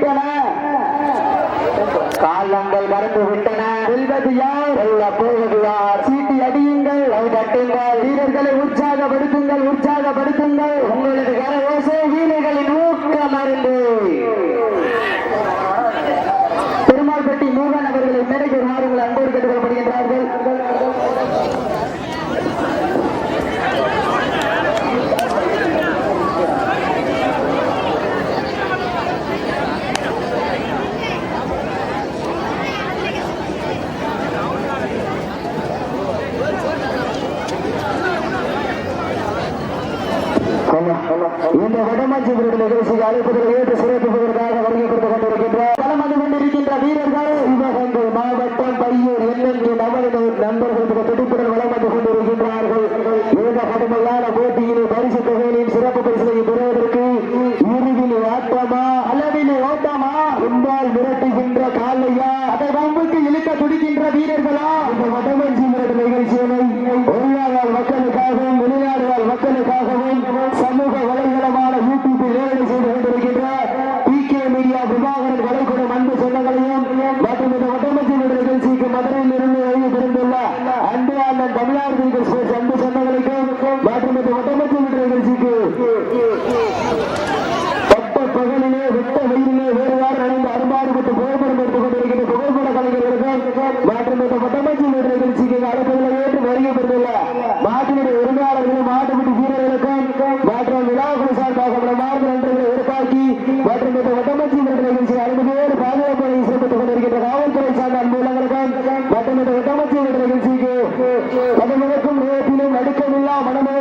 விட்டன. காலங்கள் மறந்து விட்டன. செல்வது யார்? செல்ல போவது யார்? சீட்டி அடியுங்கள். கை தட்டுங்கள். வீரர்களை உற்சாகப்படுத்துங்கள் உற்சாகப்படுத்துங்கள். உங்களது கரவோசை இந்த வடமாஞ்சி விருது நிகழ்ச்சிக்கு அழைப்பதில் ஏற்று சிறப்பிப்பதற்காக வருகை கொடுத்து கொண்டிருக்கின்ற பலம் அது கொண்டிருக்கின்ற வீரர்கள். சிவகங்கை மாவட்டம் பையூர் எண்ணென்று நமது நண்பர்களுக்கு துடிப்புடன் வளம் வந்து கொண்டிருக்கின்றார்கள். இந்த கடுமையான போட்டியிலே பரிசு தொகையிலும் சிறப்பு பரிசுகளை பெறுவதற்கு இறுதியில் ஆட்டமா அளவிலே ஓட்டமா? உன்னால் மிரட்டுகின்ற காலையா அதை வம்புக்கு இழுக்க துடிக்கின்ற வீரர்களா? இன்றைக்கு மதுரையில் இருந்து ஓய்வு பெறுந்துள்ள அன்பு அண்ணன் தமிழ்நாடு கிரிக்கெட் அன்பு சொந்தங்களுக்கும் மற்றும் இந்த ஒட்டமச்சு நிகழ்ச்சிக்கு மற்றும் இந்த பதினெட்டு நிகழ்ச்சிக்கு பதினெடுக்கும் நேரத்திலும் நடுக்கமில்லா மனமே.